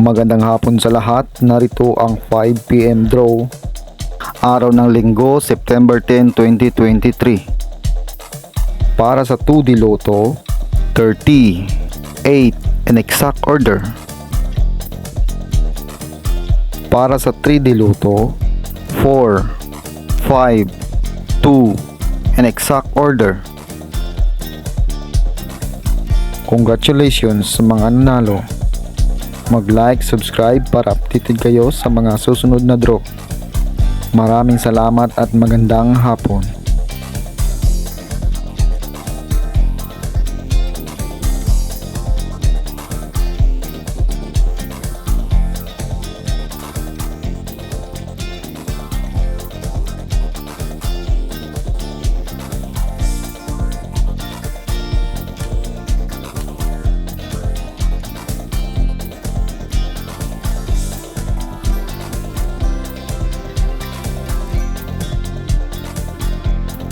Magandang hapon sa lahat. Narito ang 5pm draw. Araw ng linggo, September 10, 2023. Para sa 2D Lotto, 30, 8, in exact order. Para sa 3D Lotto, 4, 5, 2, in exact order. Congratulations sa mga nanalo. Mag-like, subscribe para updated kayo sa mga susunod na draw. Maraming salamat at magandang hapon.